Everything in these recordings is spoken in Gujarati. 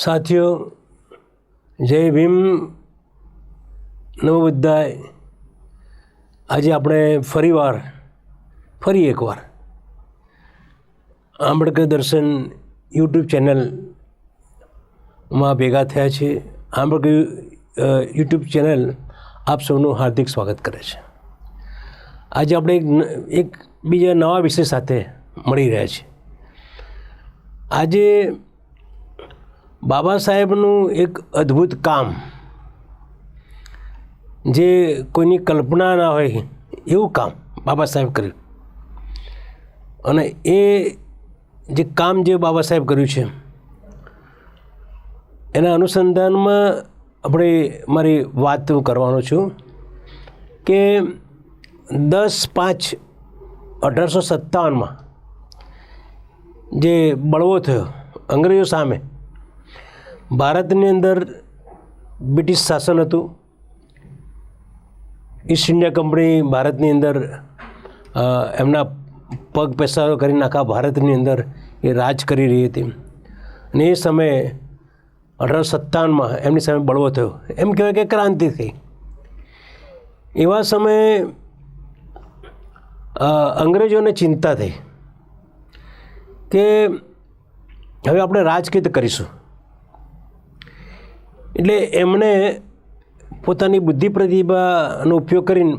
સાથીઓ, જય ભીમ નમો બુદ્ધાય આજે આપણે ફરીવાર, ફરી એકવાર આંબેડકર દર્શન યુટ્યુબ ચેનલમાં ભેગા થયા છે. આંબેડકર યુટ્યુબ ચેનલ આપ સૌનું હાર્દિક સ્વાગત કરે છે. આજે આપણે એક એક બીજા નવા વિષય સાથે મળી રહ્યા છીએ. આજે બાબા સાહેબનું એક અદ્ભુત કામ જે કોઈની કલ્પના ના હોય એવું કામ બાબા સાહેબ કર્યું. અને એ જે કામ જે બાબા સાહેબ કર્યું છે, એના અનુસંધાનમાં આપણે મારી વાત કરવાનો છું કે દસ પાંચ અઢારસો સત્તાવનમાં જે બળવો થયો અંગ્રેજો સામે ભારતની અંદર બ્રિટિશ શાસન હતું. ઈસ્ટ ઇન્ડિયા કંપની ભારતની અંદર એમના પગ પેસારો કરીને આખા ભારતની અંદર એ રાજ કરી રહી હતી. અને એ સમયે અઢારસો સત્તાવનમાં એમની સામે બળવો થયો. એમ કહેવાય કે ક્રાંતિ થઈ. એવા સમયે અંગ્રેજોને ચિંતા થઈ કે હવે આપણે રાજકીત કરીશું. એટલે એમણે પોતાની બુદ્ધિ પ્રતિભાનો ઉપયોગ કરીને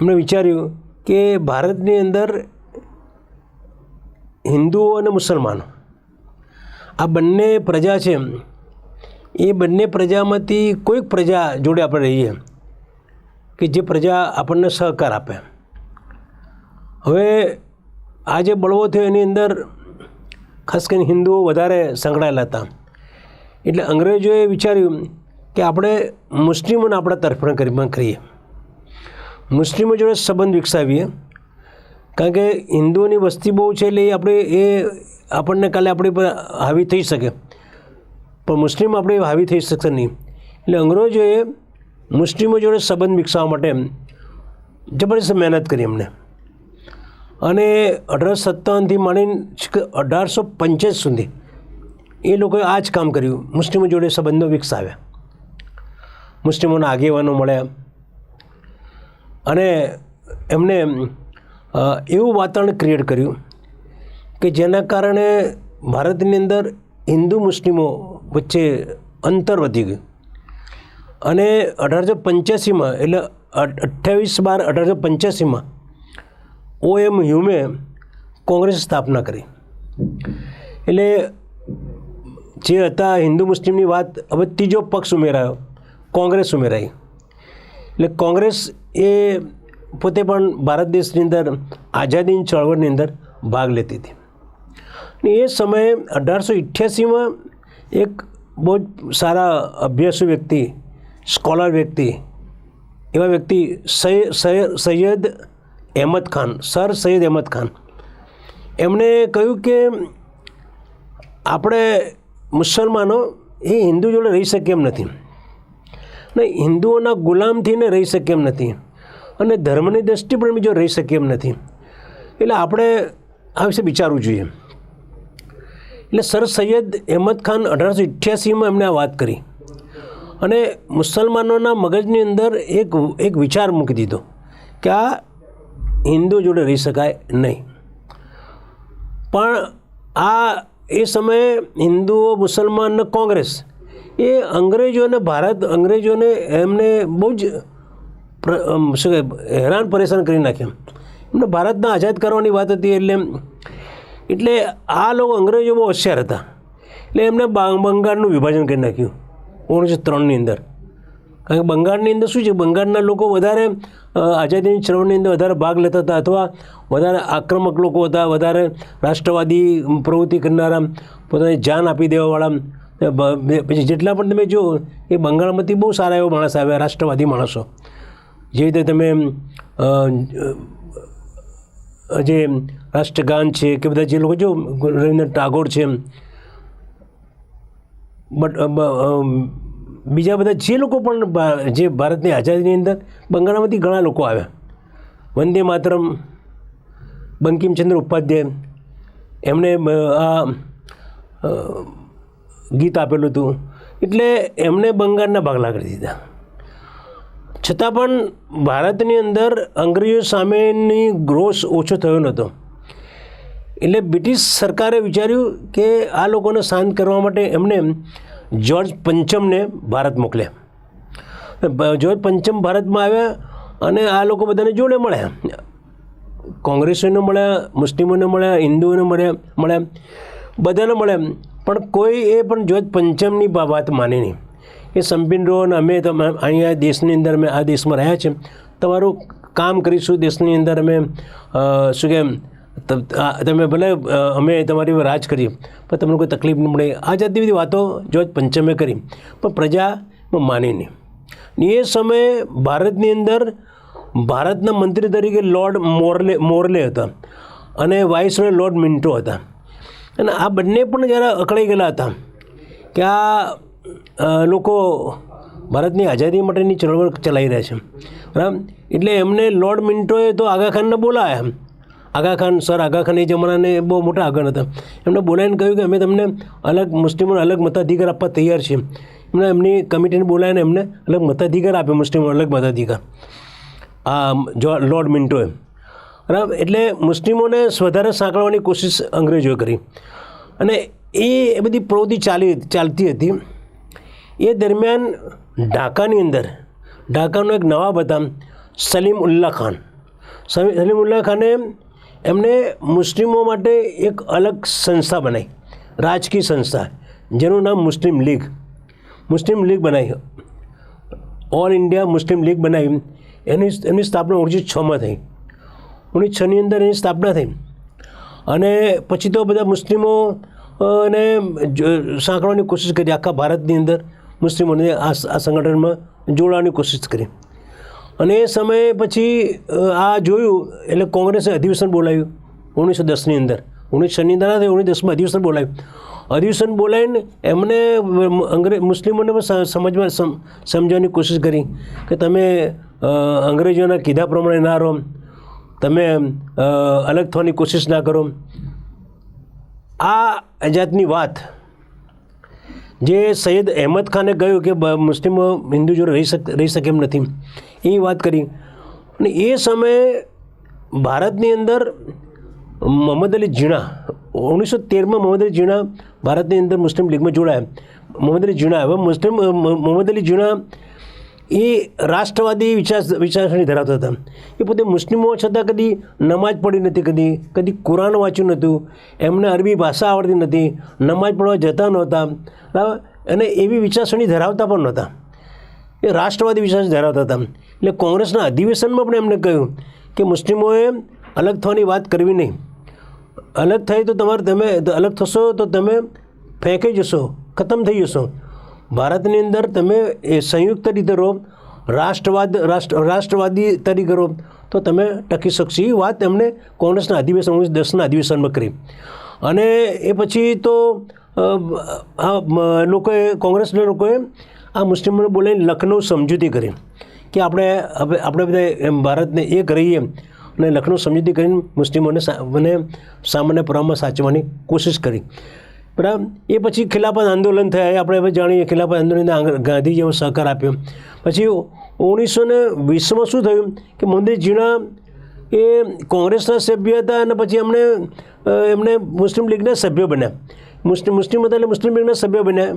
એમણે વિચાર્યું કે ભારતની અંદર હિન્દુઓ અને મુસલમાનો આ બંને પ્રજા છે. એ બંને પ્રજામાંથી કોઈક પ્રજા જોડે આપણે રહીએ કે જે પ્રજા આપણને સહકાર આપે. હવે આ જે બળવો થયો એની અંદર ખાસ કરીને હિન્દુઓ વધારે સંકળાયેલા હતા. એટલે અંગ્રેજોએ વિચાર્યું કે આપણે મુસ્લિમોને આપણા તરફેણ કરી કરીએ. મુસ્લિમો જોડે સંબંધ વિકસાવીએ. કારણ કે હિન્દુઓની વસ્તી બહુ છે એટલે એ આપણે એ આપણને કાલે આપણી પર હાવી થઈ શકે. પણ મુસ્લિમ આપણે હાવી થઈ શકશે નહીં. એટલે અંગ્રેજોએ મુસ્લિમો જોડે સંબંધ વિકસાવવા માટે જબરદસ્ત મહેનત કરી એમને. અને અઢારસો સત્તાવનથી માંડીને અઢારસો પંચાસ સુધી એ લોકોએ આ જ કામ કર્યું. મુસ્લિમો જોડે સંબંધો વિકસાવ્યા. મુસ્લિમોના આગેવાનો મળ્યા. અને એમને એવું વાતાવરણ ક્રિએટ કર્યું કે જેના કારણે ભારતની અંદર હિન્દુ મુસ્લિમો વચ્ચે અંતર વધી ગયું. અને અઢારસો પંચ્યાસીમાં, એટલે અઠ્ઠાવીસ બાર અઢારસો પંચ્યાસીમાં ઓ એમ હ્યુમે કોંગ્રેસ સ્થાપના કરી. એટલે જે હતા હિન્દુ મુસ્લિમની વાત, હવે ત્રીજો પક્ષ ઉમેરાયો, કોંગ્રેસ ઉમેરાઈ. એટલે કોંગ્રેસ એ પોતે પણ ભારત દેશની અંદર, આઝાદીની ચળવળની અંદર ભાગ લેતી હતી. અને એ સમયે અઢારસો અઠ્યાસીમાં એક બહુ જ સારા અભ્યાસુ વ્યક્તિ, સ્કોલર વ્યક્તિ, એવા વ્યક્તિ સૈયદ અહેમદ ખાન, સર સૈયદ અહેમદ ખાન. એમણે કહ્યું કે, આપણે મુસલમાનો એ હિન્દુ જોડે રહી શકે એમ નથી. ને હિન્દુઓના ગુલામ થઈને રહી શકે એમ નથી. અને ધર્મની દ્રષ્ટિ પણ બીજો રહી શકે એમ નથી. એટલે આપણે આ વિશે વિચારવું જોઈએ. એટલે સર સૈયદ અહેમદ ખાન અઢારસો અઠ્યાસીમાં એમણે આ વાત કરી. અને મુસલમાનોના મગજની અંદર એક એક વિચાર મૂકી દીધો કે આ હિન્દુ જોડે રહી શકાય નહીં. પણ આ એ સમયે હિન્દુઓ, મુસલમાન ને કોંગ્રેસ એ અંગ્રેજોને ભારત અંગ્રેજોને એમને બહુ જ શું હેરાન પરેશાન કરી નાખ્યા. એમને ભારતને આઝાદ કરવાની વાત હતી એટલે એટલે આ લોકો અંગ્રેજો બહુ હોશિયાર હતા. એટલે એમને બંગાળનું વિભાજન કરી નાખ્યું ઓગણીસો ત્રણની અંદર. કારણ કે બંગાળની અંદર શું છે? બંગાળના લોકો વધારે આઝાદીની ચળવળની અંદર વધારે ભાગ લેતા હતા અથવા વધારે આક્રમક લોકો હતા, વધારે રાષ્ટ્રવાદી પ્રવૃત્તિ કરનારા, પોતાની જાન આપી દેવાવાળા પછી જેટલા પણ તમે જુઓ, એ બંગાળમાંથી બહુ સારા એવા માણસ આવ્યા, રાષ્ટ્રવાદી માણસો. જે રીતે તમે જે રાષ્ટ્રગાન છે કે બધા જે લોકો જો, રવિન્દ્રનાથ ટાગોર છે, બટ બીજા બધા જે લોકો પણ જે ભારતની આઝાદીની અંદર બંગાળમાંથી ઘણા લોકો આવ્યા. વંદે માતરમ બંકિમચંદ્ર ઉપાધ્યાય, એમણે આ ગીત આપેલું હતું. એટલે એમણે બંગાળના ભાગલા કરી દીધા. છતાં પણ ભારતની અંદર અંગ્રેજો સામેની ગ્રોસ ઓછો થયો નહોતો. એટલે બ્રિટિશ સરકારે વિચાર્યું કે આ લોકોને શાંત કરવા માટે એમણે જ્યોર્જ પંચમને ભારત મોકલ્યા જ્યોર્જ પંચમ ભારતમાં આવ્યા અને આ લોકો બધાને જોડે મળ્યા. કોંગ્રેસીઓને મળ્યા, મુસ્લિમોને મળ્યા, હિન્દુઓને મળ્યા મળ્યા, બધાને મળ્યા. પણ કોઈ એ પણ જ્યોર્જ પંચમની વાત માની નહીં. એ સંપીન રહો અને અમે તમે અહીંયા દેશની અંદર અમે આ દેશમાં રહ્યા છે તમારું કામ કરીશું દેશની અંદર અમે શું કે તમે ભલે અમે તમારી રાજ કરીએ, પણ તમને કોઈ તકલીફ ન મળે. આ જાતની બધી વાતો જ્યોર્જ પંચમે કરી, પણ પ્રજા માની નહીં. એ સમયે ભારતની અંદર ભારતના મંત્રી તરીકે લોર્ડ મોરલે મોરલે હતા અને વાઇસરોય લોર્ડ મિન્ટો હતા. અને આ બંને પણ જરા અકળાઈ ગયેલા હતા કે આ લોકો ભારતની આઝાદી માટેની ચળવળ ચલાવી રહ્યા છે. બરાબર? એટલે એમને લોર્ડ મિન્ટોએ તો આગાખાનને બોલાયા આગા ખાન, સર આગા ખાન એ જમાનાને બહુ મોટા આગળ હતા. એમને બોલાવીને કહ્યું કે અમે તમને અલગ મુસ્લિમોને અલગ મતાધિકાર આપવા તૈયાર છીએ. એમને એમની કમિટીને બોલાવીને એમને અલગ મતાધિકાર આપ્યો મુસ્લિમો અલગ મતાધિકાર. આ જો લોર્ડ મિન્ટોએ. બરાબર? એટલે મુસ્લિમોને વધારે સાંકળવાની કોશિશ અંગ્રેજોએ કરી. અને એ બધી પ્રવૃત્તિ ચાલી, ચાલતી હતી. એ દરમિયાન ઢાકાની અંદર, ઢાકાનો એક નવાબ હતા, સલીમ ઉલ્લા ખાન. સલીમ ઉલ્લા ખાને એમને મુસ્લિમો માટે એક અલગ સંસ્થા બનાવી રાજકીય સંસ્થા, જેનું નામ મુસ્લિમ લીગ. મુસ્લિમ લીગ બનાવી ઓલ ઇન્ડિયા મુસ્લિમ લીગ બનાવી એની એની સ્થાપના ઓગણીસો છમાં થઈ. ઓગણીસો છની અંદર એની સ્થાપના થઈ. અને પછી તો બધા મુસ્લિમો ને સાંકળવાની કોશિશ કરી. આખા ભારતની અંદર મુસ્લિમોને આ સંગઠનમાં જોડવાની કોશિશ કરી. અને એ સમયે પછી આ જોયું, એટલે કોંગ્રેસે અધિવેશન બોલાવ્યું ઓગણીસો દસની અંદર. ઓગણીસો છની અંદર ના થયું ઓગણીસો દસમાં અધિવેશન બોલાવ્યું. અધિવેશન બોલાવીને એમને અંગ્રેજ મુસ્લિમોને પણ સમજવા, સમ- સમજવાની કોશિશ કરી કે તમે અંગ્રેજોના કીધા પ્રમાણે ના રહો. તમે અલગ થવાની કોશિશ ના કરો. આ જાતની વાત જે સૈયદ અહેમદ ખાને કહ્યું કે મુસ્લિમ હિન્દુ જોડે રહી શક, રહી શકે એમ નથી. એ વાત કરી. અને એ સમયે ભારતની અંદર મોહમ્મદ અલી ઝીણા ઓગણીસો તેરમાં મોહમ્મદ અલી ઝીણા ભારતની અંદર મુસ્લિમ લીગમાં જોડાયા. મોહમ્મદ અલી ઝીણા હવે મુસ્લિમ, મોહમ્મદ અલી ઝીણા એ રાષ્ટ્રવાદી વિચાર વિચારસરણી ધરાવતા હતા. એ પોતે મુસ્લિમો છતાં કદી નમાજ પડી નથી, કદી કદી કુરાન વાંચ્યું નહોતું. એમને અરબી ભાષા આવડતી નથી નમાજ પઢવા જતા નહોતા. બરાબર? અને એવી વિચારસરણી ધરાવતા પણ નહોતા. એ રાષ્ટ્રવાદી વિશ્વાસ ધરાવતા હતા. એટલે કોંગ્રેસના અધિવેશનમાં પણ એમને કહ્યું કે મુસ્લિમોએ અલગ થવાની વાત કરવી નહીં. અલગ થઈ તો તમારે તમે અલગ થશો તો તમે ફેંકી જશો. ખતમ થઈ જશો. ભારતની અંદર તમે એ સંયુક્ત રીતે રહો, રાષ્ટ્રવાદ, રાષ્ટ્ર, રાષ્ટ્રવાદી તરીકે રહો, તો તમે ટકી શકશો. એ વાત એમણે કોંગ્રેસના અધિવેશન, ઓગણીસો દસના અધિવેશનમાં કરી. અને એ પછી તો આ લોકોએ, કોંગ્રેસના લોકોએ આ મુસ્લિમોને બોલાવીને લખનૌ સમજૂતી કરી કે આપણે આપણે બધા એમ ભારતને એક રહીએ અને લખનૌ સમજૂતી કરીને મુસ્લિમોને મને સામાન્ય પ્રવાહમાં સાચવાની કોશિશ કરી. બરાબર? એ પછી ખિલાફત આંદોલન થયા. આપણે હવે જાણીએ, ખિલાફત આંદોલનને ગાંધીજીએ સહકાર આપ્યો. પછી ઓગણીસો ને વીસમાં શું થયું? કે મોદી ઝીણા એ કોંગ્રેસના સભ્ય હતા અને પછી એમણે એમણે મુસ્લિમ લીગના સભ્ય બન્યા. મુસ્લિમ મુસ્લિમ હતા એટલે મુસ્લિમ લીગના સભ્ય બન્યા.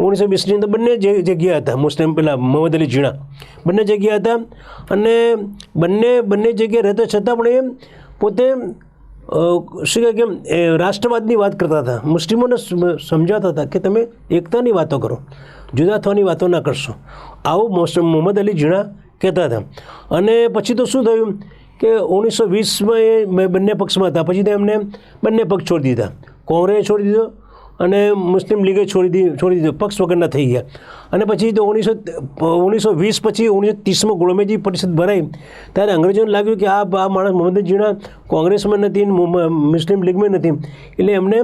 ઓગણીસો વીસની અંદર બંને જગ્યા હતા, મુસ્લિમ પેલા મોહમ્મદ અલી ઝીણા. બંને જગ્યા હતા અને બંને બંને જગ્યાએ રહેતા છતાં પણ એ પોતે શું કહે કે એ રાષ્ટ્રવાદની વાત કરતા હતા. મુસ્લિમોને સમ- સમજાવતા હતા કે તમે એકતાની વાતો કરો. જુદા થવાની વાતો ના કરશો. આવું મોહમ્મદ અલી ઝીણા કહેતા હતા. અને પછી તો શું થયું કે ઓગણીસો વીસમાં એ બંને પક્ષમાં હતા. પછી તો એમને બંને પક્ષ છોડી દીધા. કોંગ્રેસે છોડી દીધો અને મુસ્લિમ લીગે છોડી દી છોડી દીધો, પક્ષ વગરના થઈ ગયા. અને પછી તો ઓગણીસો ઓગણીસો વીસ પછી ઓગણીસો ત્રીસમાં ગોળમેજી પરિષદ ભરાઈ. ત્યારે અંગ્રેજોને લાગ્યું કે આ આ માણસ મોહમ્મદ જીણા કોંગ્રેસમાં નથી મુસ્લિમ લીગમાં નથી. એટલે એમને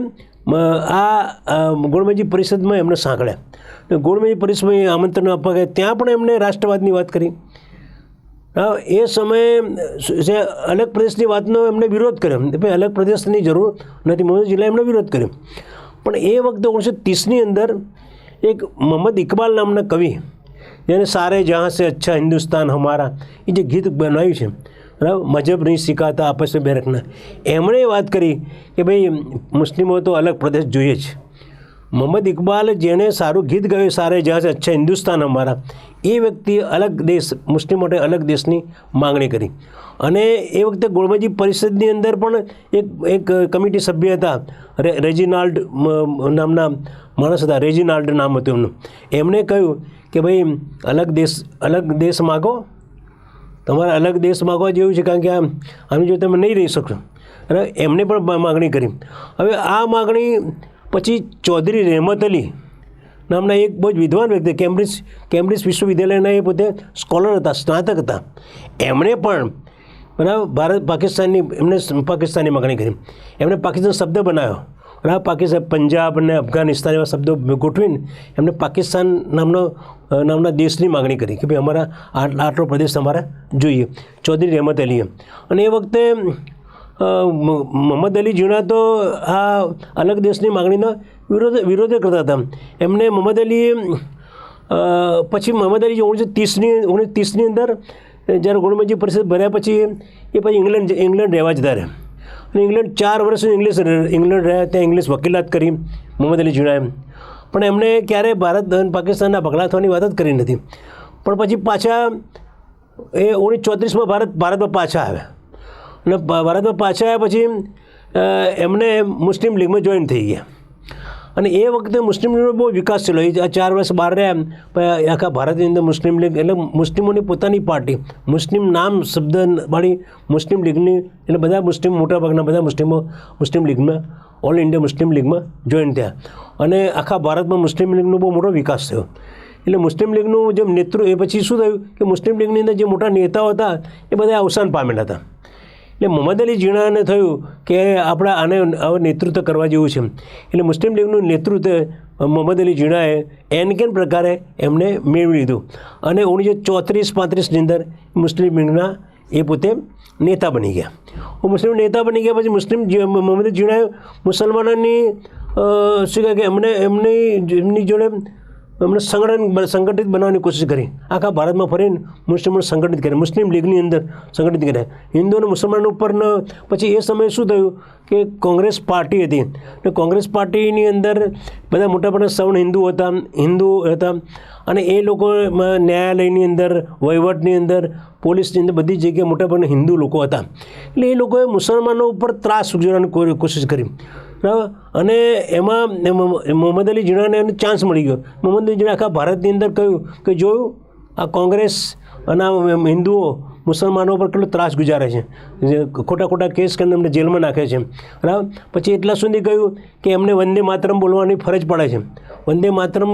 આ ગોળમેજી પરિષદમાં એમને સાંકળ્યા. ગોળમેજી પરિષદમાં એ આમંત્રણ આપવા ગયા. ત્યાં પણ એમને રાષ્ટ્રવાદની વાત કરી. એ સમયે જે અલગ પ્રદેશની વાતનો એમને વિરોધ કર્યો. ભાઈ, અલગ પ્રદેશની જરૂર નથી. મોહમ્મદ જિલ્લાએ એમણે વિરોધ કર્યો. પણ એ વખતે ઓગણીસો ત્રીસની અંદર એક મોહમ્મદ ઇકબાલ નામના કવિ, જેને સારે જહાં સે અચ્છા હિન્દુસ્તાન હમારા એ જે ગીત બનાવ્યું છે, બરાબર? મજહબ નહીં શીખાતા આપસ મેં બેરખના એમણે વાત કરી કે ભાઈ, મુસ્લિમો તો અલગ પ્રદેશ જોઈએ જ મોહમ્મદ ઇકબાલ જેણે સારું ગીત ગાયું, સારે જહાં છે અચ્છા હિન્દુસ્તાન અમારા એ વ્યક્તિએ અલગ દેશ, મુસ્લિમ માટે અલગ દેશની માંગણી કરી. અને એ વખતે ગોળમજી પરિષદની અંદર પણ એક એક કમિટી સભ્ય હતા રે રેજિનાલ્ડ નામના માણસ હતા, રેજિનાલ્ડ નામ હતું એમનું. એમણે કહ્યું કે ભાઈ, અલગ દેશ અલગ દેશ માગો. તમારે અલગ દેશ માગવા જેવું છે, કારણ કે આમ જો તમે નહીં રહી શકશો. અને એમને પણ માગણી કરી. હવે આ માગણી પછી ચૌધરી રહેમત અલી નામના એક બહુ જ વિદ્વાન વ્યક્તિ, કેમ્બ્રિજ કેમ્બ્રિજ વિશ્વવિદ્યાલયના એ પોતે સ્કોલર હતા, સ્નાતક હતા. એમણે પણ બરાબર ભારત પાકિસ્તાનની એમને પાકિસ્તાનની માગણી કરી. એમણે પાકિસ્તાન શબ્દ બનાવ્યો. બરાબર પાકિસ્તાન પંજાબ અને અફઘાનિસ્તાન એવા શબ્દો ગોઠવીને એમને પાકિસ્તાન નામનો નામના દેશની માગણી કરી કે ભાઈ અમારા આ- આટલો પ્રદેશ અમારે જોઈએ. ચૌધરી રહેમત અલીએ. અને એ વખતે મોહમ્મદ અલી ઝીણા તો આ અલગ દેશની માગણીનો વિરોધ વિરોધ કરતા હતા. એમને મોહમ્મદ અલીએ પછી મોહમ્મદ અલી ઓગણીસો ત્રીસની ઓગણીસો ત્રીસની અંદર જ્યારે ગોળમેજી પરિષદ ભર્યા પછી એ પછી ઇંગ્લેન્ડ ઇંગ્લેન્ડ રહેવા જતા રહ્યા અને ઇંગ્લેન્ડ ચાર વર્ષ ઇંગ્લિશ ઇંગ્લેન્ડ રહ્યા ત્યાં ઇંગ્લિશ વકીલાત કરી, મોહમ્મદ અલી ઝીણાએ પણ એમણે ક્યારેય ભારત અને પાકિસ્તાનના ભગલા થવાની વાત જ કરી નથી. પણ પછી પાછા એ ઓગણીસ ચોત્રીસમાં ભારત, ભારતમાં પાછા આવ્યા. અને ભારતમાં પાછા આવ્યા પછી એમને મુસ્લિમ લીગમાં જોઈન થઈ ગયા. અને એ વખતે મુસ્લિમ લીગનો બહુ વિકાસ થયેલો. એ ચાર વર્ષ બહાર રહ્યા આખા ભારતની અંદર મુસ્લિમ લીગ એટલે મુસ્લિમોની પોતાની પાર્ટી, મુસ્લિમ નામ, શબ્દ વાળી મુસ્લિમ લીગની, એટલે બધા મુસ્લિમ મોટાભાગના બધા મુસ્લિમો મુસ્લિમ લીગમાં, ઓલ ઇન્ડિયા મુસ્લિમ લીગમાં જોઈન થયા. અને આખા ભારતમાં મુસ્લિમ લીગનો બહુ મોટો વિકાસ થયો. એટલે મુસ્લિમ લીગનું જે નેતૃત્વ, એ પછી શું થયું કે મુસ્લિમ લીગની અંદર જે મોટા નેતાઓ હતા, એ બધા અવસાન પામેલા હતા. એટલે મોહમ્મદ અલી જીણાને થયું કે આપણે આને નેતૃત્વ કરવા જેવું છે. એટલે મુસ્લિમ લીગનું નેતૃત્વ મોહમ્મદ અલી જીણાએ એન કેન પ્રકારે એમને મેળવી લીધું. અને ઓગણીસો ચોત્રીસ પાંત્રીસની અંદર મુસ્લિમ લીગના એ પોતે નેતા બની ગયા. મુસ્લિમ નેતા બની ગયા પછી મુસ્લિમ મોહમ્મદ ઝીણાએ મુસલમાનોની શું કહે કે એમને, એમની એમની જોડે એમણે સંગઠન સંગઠિત બનાવવાની કોશિશ કરી. આખા ભારતમાં ફરીને મુસ્લિમોને સંગઠિત કર્યા. મુસ્લિમ લીગની અંદર સંગઠિત કર્યા. હિન્દુ અને મુસલમાનો ઉપર પછી એ સમયે શું થયું કે કોંગ્રેસ પાર્ટી હતી. ને કોંગ્રેસ પાર્ટીની અંદર બધા મોટાભાગના સૌ હિન્દુ હતા હિન્દુ હતા. અને એ લોકો ન્યાયાલયની અંદર, વહીવટની અંદર, પોલીસની અંદર બધી જગ્યાએ મોટાભાગના હિન્દુ લોકો હતા. એટલે એ લોકોએ મુસલમાનો ઉપર ત્રાસ ઉજવવાની કોશિશ કરી. બરાબર? અને એમાં મોહમ્મદ અલી ઝીણાને એને ચાન્સ મળી ગયો. મોહમ્મદ અલી ઝીણા આખા ભારતની અંદર કહ્યું કે જોયું, આ કોંગ્રેસ અને આ હિન્દુઓ મુસલમાનો પર કેટલો ત્રાસ ગુજારે છે. ખોટા ખોટા કેસ કરીને એમને જેલમાં નાખે છે. બરાબર? પછી એટલા સુધી કહ્યું કે એમને વંદે માતરમ બોલવાની ફરજ પડે છે. વંદે માતરમ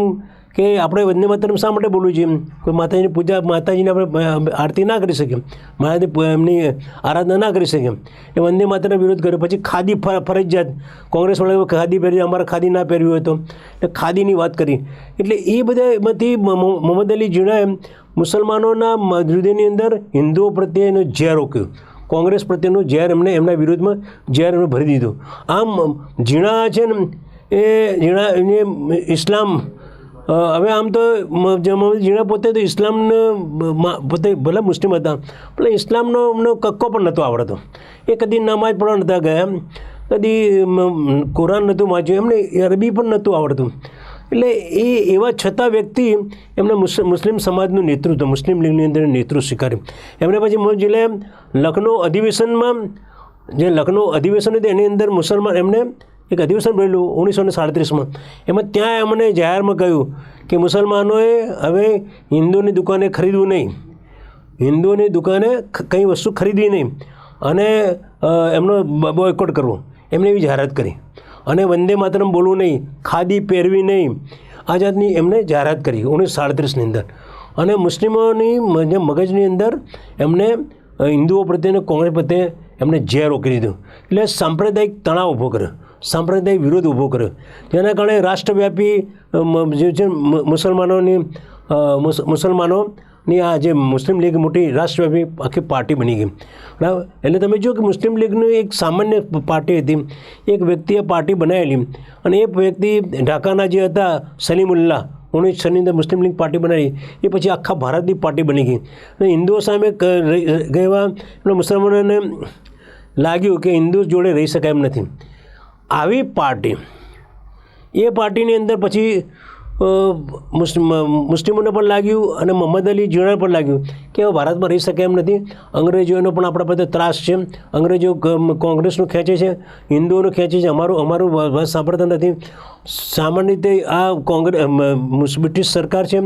કે આપણે વંદે માતરમ શા માટે બોલવું જોઈએ કોઈ માતાજીની પૂજા, માતાજીને આપણે આરતી ના કરી શકીએ માતાજી એમની આરાધના ના કરી શકીએ એ વંદે માતરમનો વિરોધ કર્યો. પછી ખાદી ફર- ફરજિયાત. કોંગ્રેસવાળાએ ખાદી પહેરી અમારે ખાદી ના પહેરવી હોય એટલે ખાદીની વાત કરી. એટલે એ બધા એમાંથી મ- મ- મોહમ્મદ અલી જીણાએ મુસલમાનોના હૃદયની અંદર હિન્દુઓ પ્રત્યેનો ઝેર રોક્યો કોંગ્રેસ પ્રત્યેનું ઝેર એમને, એમના વિરોધમાં ઝેર એમને ભરી દીધું. આમ ઝીણા છે ને, એ ઝીણા એને ઇસ્લામ હવે આમ તો જીણા પોતે તો ઇસ્લામને પોતે ભલે મુસ્લિમ હતા, પણ ઇસ્લામનો એમનો કક્કો પણ નહોતો આવડતો. એ કદી નમાજ પણ નહોતા ગયા, કદી કુરાન નહોતું વાંચ્યું, એમને અરબી પણ નહોતું આવડતું. એટલે એ, એવા છતાં વ્યક્તિ એમને મુસ- મુસ્લિમ સમાજનું નેતૃત્વ, મુસ્લિમ લીગની અંદર નેતૃત્વ સ્વીકાર્યું. એમણે પછી મોહમ્મદ જિલ્લે લખનૌ અધિવેશનમાં, જે લખનૌ અધિવેશન હતું એની અંદર મુસલમાન એમને એક અધિવેશન ભરેલું ઓગણીસો ને સાડત્રીસમાં. એમાં ત્યાં એમણે જાહેરમાં કહ્યું કે મુસલમાનોએ હવે હિન્દુની દુકાને ખરીદવું નહીં. હિન્દુઓની દુકાને કંઈ વસ્તુ ખરીદવી નહીં. અને એમનો બોયકોટ કરવો. એમણે એવી જાહેરાત કરી. અને વંદે માતરમ બોલવું નહીં, ખાદી પહેરવી નહીં. આ જાતની એમણે જાહેરાત કરી ઓગણીસો સાડત્રીસની અંદર. અને મુસ્લિમોની મગજની અંદર એમને હિન્દુઓ પ્રત્યે અને કોંગ્રેસ પ્રત્યે એમને ઝેર રોકી દીધું. એટલે સાંપ્રદાયિક તણાવ ઊભો કર્યો. સાંપ્રદાયિક વિરોધ ઊભો કર્યો. જેના કારણે રાષ્ટ્રવ્યાપી જે છે મુસલમાનોની મુસલમાનોની આ જે મુસ્લિમ લીગ મોટી રાષ્ટ્રવ્યાપી આખી પાર્ટી બની ગઈ. બરાબર? એટલે તમે જુઓ કે મુસ્લિમ લીગની એક સામાન્ય પાર્ટી હતી. એક વ્યક્તિએ પાર્ટી બનાવેલી અને એ વ્યક્તિ ઢાકાના જે હતા, સલીમુલ્લાહ, ઓગણીસ છની અંદર મુસ્લિમ લીગ પાર્ટી બનાવી. એ પછી આખા ભારતની પાર્ટી બની ગઈ. અને હિન્દુઓ સામે ક- રહી- ગયા એટલે મુસલમાનોને લાગ્યું કે હિન્દુ જોડે રહી શકાય એમ નથી. આવી પાર્ટી. એ પાર્ટીની અંદર પછી મુસ્લિમોને પણ લાગ્યું અને મોહમ્મદ અલી જીણા પણ લાગ્યું કે હવે ભારતમાં રહી શકે એમ નથી. અંગ્રેજોનો પણ આપણા બધા ત્રાસ છે. અંગ્રેજો કોંગ્રેસનું ખેંચે છે. હિન્દુઓનું ખેંચે છે. અમારું અમારું વાત સાંભળતા નથી. સામાન્ય રીતે આ કોંગ્રેસ બ્રિટિશ સરકાર છે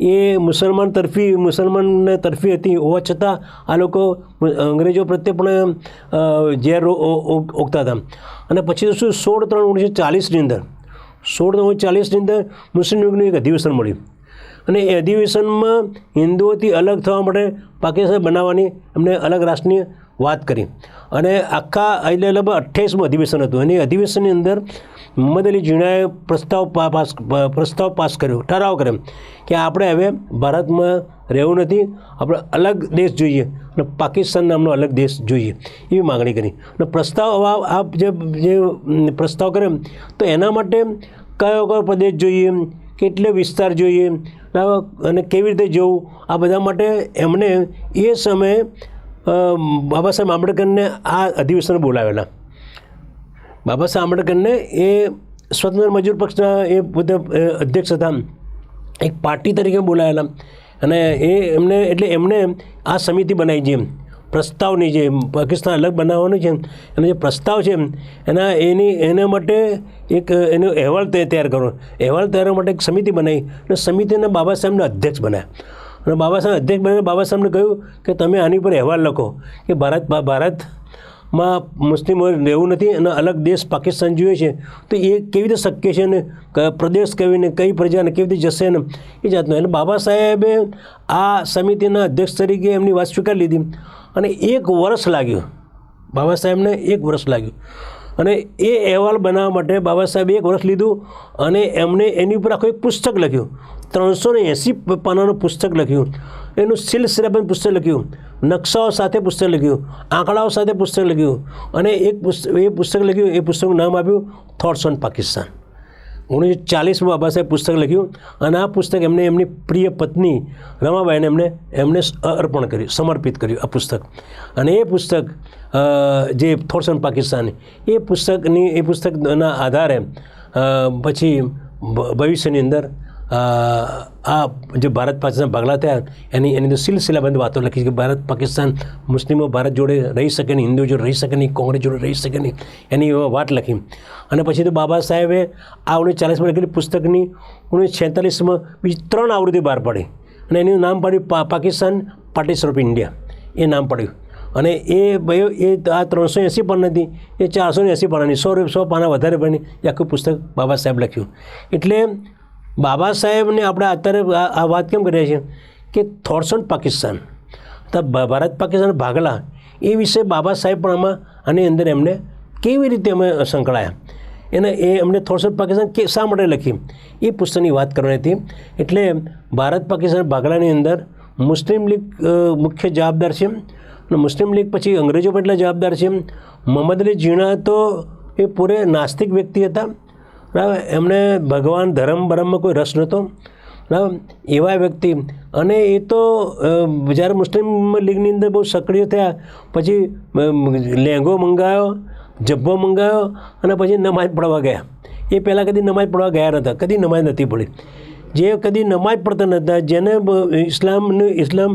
એ મુસલમાન તરફી મુસલમાન તરફી હતી. હોવા છતાં આ લોકો અંગ્રેજો પ્રત્યે પણ ઝેર ઓગતા હતા. અને પછી શું, સોળ ત્રણ ઓગણીસો ચાલીસની અંદર સોળ નવ ચાલીસની અંદર મુસ્લિમ લીગનું એક અધિવેશન મળ્યું. અને એ અધિવેશનમાં હિન્દુઓથી અલગ થવા માટે પાકિસ્તાન બનાવવાની એમને અલગ રાષ્ટ્રની વાત કરી. અને આખા લગભગ અઠ્યાવીસમું અધિવેશન હતું. અને અધિવેશનની અંદર મોહમ્મદ અલી ઝીણાએ પ્રસ્તાવ પાસ પ્રસ્તાવ પાસ કર્યો. ઠરાવ કર્યો કે આપણે હવે ભારતમાં રહેવું નથી. આપણે અલગ દેશ જોઈએ અને પાકિસ્તાન નામનો અલગ દેશ જોઈએ એવી માગણી કરી. અને પ્રસ્તાવ આ જે જે પ્રસ્તાવ કર્યો તો એના માટે કયો કયો પ્રદેશ જોઈએ? કેટલો વિસ્તાર જોઈએ? અને કેવી રીતે જવું? આ બધા માટે એમણે એ સમયે બાબા સાહેબ આંબેડકરને આ અધિવેશન બોલાવેલા. બાબા સાહેબ આંબેડકરને એ સ્વતંત્ર મજૂર પક્ષના એ પોતે અધ્યક્ષ હતા. એક પાર્ટી તરીકે બોલાયેલા. અને એ એમને, એટલે એમને આ સમિતિ બનાવી છે પ્રસ્તાવની જે પાકિસ્તાન અલગ બનાવવાનું છે એનો જે પ્રસ્તાવ છે એના, એની, એના માટે એક એનો અહેવાલ તૈયાર કરવો અહેવાલ તૈયાર માટે એક સમિતિ બનાવી. અને સમિતિને બાબા સાહેબને અધ્યક્ષ બનાવ્યા અને બાબા સાહેબ, અધ્યક્ષ બનીને બાબા સાહેબને કહ્યું કે તમે આની પર અહેવાલ લખો કે ભારત ભારતમાં મુસ્લિમો રહેવું નથી અને અલગ દેશ પાકિસ્તાન જોઈએ છે, તો એ કેવી રીતે શક્ય છે ને પ્રદેશ કહીને કઈ પ્રજાને કેવી રીતે જશે ને એ જાતનું. એટલે બાબા સાહેબે આ સમિતિના અધ્યક્ષ તરીકે એમની વાત સ્વીકારી લીધી અને એક વર્ષ લાગ્યું. બાબા સાહેબને એક વર્ષ લાગ્યું. અને એ અહેવાલ બનાવવા માટે બાબા સાહેબે એક વર્ષ લીધું અને એમણે એની ઉપર આખું એક પુસ્તક લખ્યું. ત્રણસો ને એંસી પાનાનું પુસ્તક લખ્યું. એનું સિલ સિલસિલાબંધ પુસ્તક લખ્યું. નકશાઓ સાથે પુસ્તક લખ્યું. આંકડાઓ સાથે પુસ્તક લખ્યું. અને એક પુસ્તક એ પુસ્તક લખ્યું. એ પુસ્તકનું નામ આપ્યું થોટ્સ ઓન પાકિસ્તાન. ઓગણીસો ચાલીસમાં બાબા સાહેબ પુસ્તક લખ્યું અને આ પુસ્તક એમને એમની પ્રિય પત્ની રમાબાઈને એમને એમને અર્પણ કર્યું, સમર્પિત કર્યું આ પુસ્તક. અને એ પુસ્તક જે થોર્સન પાકિસ્તાની, એ પુસ્તકની, એ પુસ્તકના આધારે પછી ભવિષ્યની અંદર આ જે ભારત પાકિસ્તાન ભાગલા થયા, એની એની સિલસિલાબંધ વાતો લખી છે કે ભારત પાકિસ્તાન મુસ્લિમો ભારત જોડે રહી શકે નહીં હિન્દુ જોડે રહી શકે નહીં, કોંગ્રેસ જોડે રહી શકે નહીં, એની વાત લખી. અને પછી તો બાબા સાહેબે આ ઓગણીસ ચાલીસમાં લખેલી પુસ્તકની ઓગણીસ છેતાલીસમાં બીજી ત્રણ આવૃત્તિ બહાર પાડી. અને એનું નામ પાડ્યું પાકિસ્તાન પાર્ટીશન ઓફ ઇન્ડિયા. એ નામ પડ્યું. અને એ ભાઈઓ એ આ ત્રણસો એંસી પાનાથી એ ચારસો એંસી પાનાની, સો સો પાના વધારે બની એ આખું પુસ્તક બાબા સાહેબ લખ્યું. એટલે બાબા સાહેબને આપણે અત્યારે આ વાત કેમ કરીએ છીએ કે થોટ્સ ઓન પાકિસ્તાન, તો ભારત પાકિસ્તાન ભાગલા, એ વિશે બાબા સાહેબ પણ આમાં આની અંદર એમને કેવી રીતે અમે સંકળાયા? એને એ એમને થોટ્સ ઓન પાકિસ્તાન કે શા માટે લખી? એ પુસ્તકની વાત કરવાની હતી. એટલે ભારત પાકિસ્તાન ભાગલાની અંદર મુસ્લિમ લીગ મુખ્ય જવાબદાર છે. અને મુસ્લિમ લીગ પછી અંગ્રેજો પણ એટલા જવાબદાર છે. મોહમ્મદ અલી ઝીણા તો એ પૂરે નાસ્તિક વ્યક્તિ હતા. બરાબર? એમને ભગવાન ધર્મ બરમમાં કોઈ રસ નહોતો. બરાબર? એવા વ્યક્તિ. અને એ તો જ્યારે મુસ્લિમ લીગની અંદર બહુ સક્રિય થયા, પછી લેંગો મંગાવ્યો જબ્બો મંગાવ્યો અને પછી નમાજ પઢવા ગયા. એ પહેલાં કદી નમાજ પડવા ગયા નહોતા. કદી નમાજ નથી પડી જે કદી નમાજ પડતા નહોતા, જેને ઇસ્લામનું, ઇસ્લામ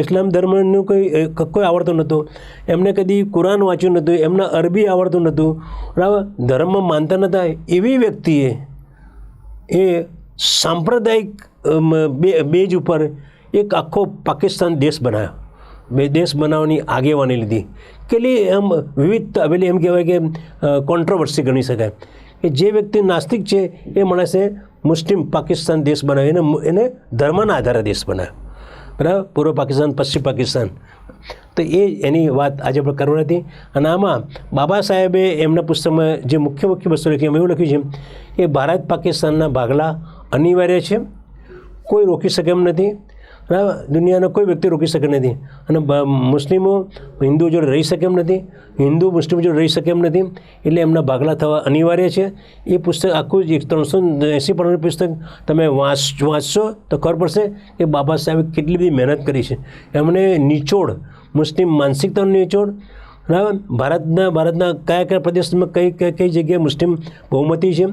ઇસ્લામ ધર્મનું કોઈ કોઈ આવડતું નહોતું. એમને કદી કુરાન વાંચ્યું નહોતું, એમને અરબી આવડતું નહોતું. બરાબર? ધર્મમાં માનતા નહોતા. એવી વ્યક્તિએ, એ સાંપ્રદાયિક બેજ ઉપર એક આખો પાકિસ્તાન દેશ બનાવ્યો બે દેશ બનાવવાની આગેવાની લીધી. કેટલી એમ વિવિધતા, પેલી એમ કહેવાય કે કોન્ટ્રોવર્સી ગણી શકાય. કે જે વ્યક્તિ નાસ્તિક છે, એ માણસે મુસ્લિમ પાકિસ્તાન દેશ બનાવ્યો એને એને ધર્મના આધારે દેશ બનાવ્યો બરાબર? પૂર્વ પાકિસ્તાન, પશ્ચિમ પાકિસ્તાન. તો એ એની વાત આજે આપણે કરવાની હતી. અને આમાં બાબા સાહેબે એમના પુસ્તકમાં જે મુખ્ય મુખ્ય વસ્તુ લખી એવું લખ્યું છે કે ભારત પાકિસ્તાનના ભાગલા અનિવાર્ય છે. કોઈ રોકી શકે એમ નથી. બરાબર? દુનિયાનો કોઈ વ્યક્તિ રોકી શકે નથી. અને મુસ્લિમો હિન્દુ જોડે રહી શકે એમ નથી. હિન્દુ, મુસ્લિમ જોડે રહી શકે એમ નથી. એટલે એમના ભાગલા થવા અનિવાર્ય છે. એ પુસ્તક આખું જ ત્રણસો એંસી પાનાનું પુસ્તક તમે વાંચ, વાંચશો તો ખબર પડશે કે બાબા સાહેબે કેટલી બધી મહેનત કરી છે. એમણે નિચોડ, મુસ્લિમ માનસિકતાનો નિચોડ બરાબર? ભારતના ભારતના કયા કયા પ્રદેશમાં કઈ કઈ કઈ જગ્યાએ મુસ્લિમ બહુમતી છે?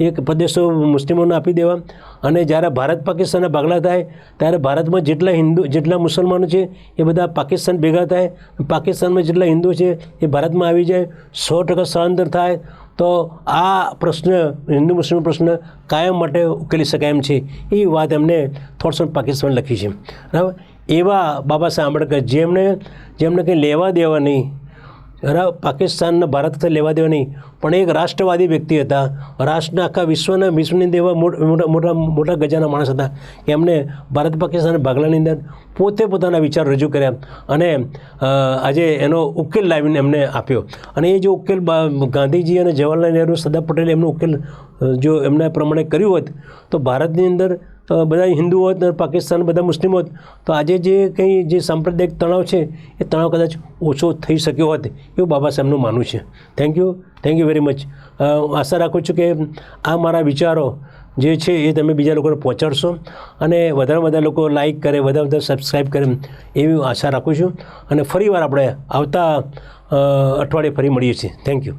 એ પ્રદેશો મુસ્લિમોને આપી દેવા. અને જ્યારે ભારત પાકિસ્તાનના ભાગલા થાય, ત્યારે ભારતમાં જેટલા હિન્દુ, જેટલા મુસલમાનો છે, એ બધા પાકિસ્તાન ભેગા થાય. પાકિસ્તાનમાં જેટલા હિન્દુ છે, એ ભારતમાં આવી જાય. સો ટકા સ્થળાંતર થાય. તો આ પ્રશ્ન, હિન્દુ મુસ્લિમ પ્રશ્ન કાયમ માટે ઉકેલી શકાય એમ છે. એ વાત એમને થોટ્સ ઓન પાકિસ્તાન લખી છે. બરાબર? એવા બાબા સાહેબ આંબેડકર જેમણે જેમને કંઈ લેવા દેવા નહીં પાકિસ્તાનના ભારત સાથે લેવા દેવા નહીં, પણ એક રાષ્ટ્રવાદી વ્યક્તિ હતા. રાષ્ટ્રના આખા વિશ્વના વિશ્વની એવા મોટા મોટા મોટા ગજાના માણસ હતા. કે એમને ભારત પાકિસ્તાન ભાગલાની અંદર પોતે પોતાના વિચાર રજૂ કર્યા અને આજે એનો ઉકેલ લાવીને એમને આપ્યો. અને એ જો ઉકેલ ગાંધીજી અને જવાહરલાલ નહેરુ, સરદાર પટેલે એમનો ઉકેલ જો એમના પ્રમાણે કર્યું હોત, તો ભારતની અંદર બધા હિન્દુ હોત પાકિસ્તાન બધા મુસ્લિમ હોત, તો આજે જે કંઈ જે સાંપ્રદાયિક તણાવ છે, એ તણાવ કદાચ ઓછો થઈ શક્યો હોત, એવું બાબા સાહેબનું માનવું છે. Thank you thank you very much આશા રાખું છું કે આ મારા વિચારો જે છે, એ તમે બીજા લોકોને પહોંચાડશો અને વધારે વધારે લોકો લાઈક કરે, વધારે વધારે સબસ્ક્રાઈબ કરે, એવી આશા રાખું છું. અને ફરીવાર આપણે આવતા અઠવાડિયે ફરી મળીએ છીએ. Thank you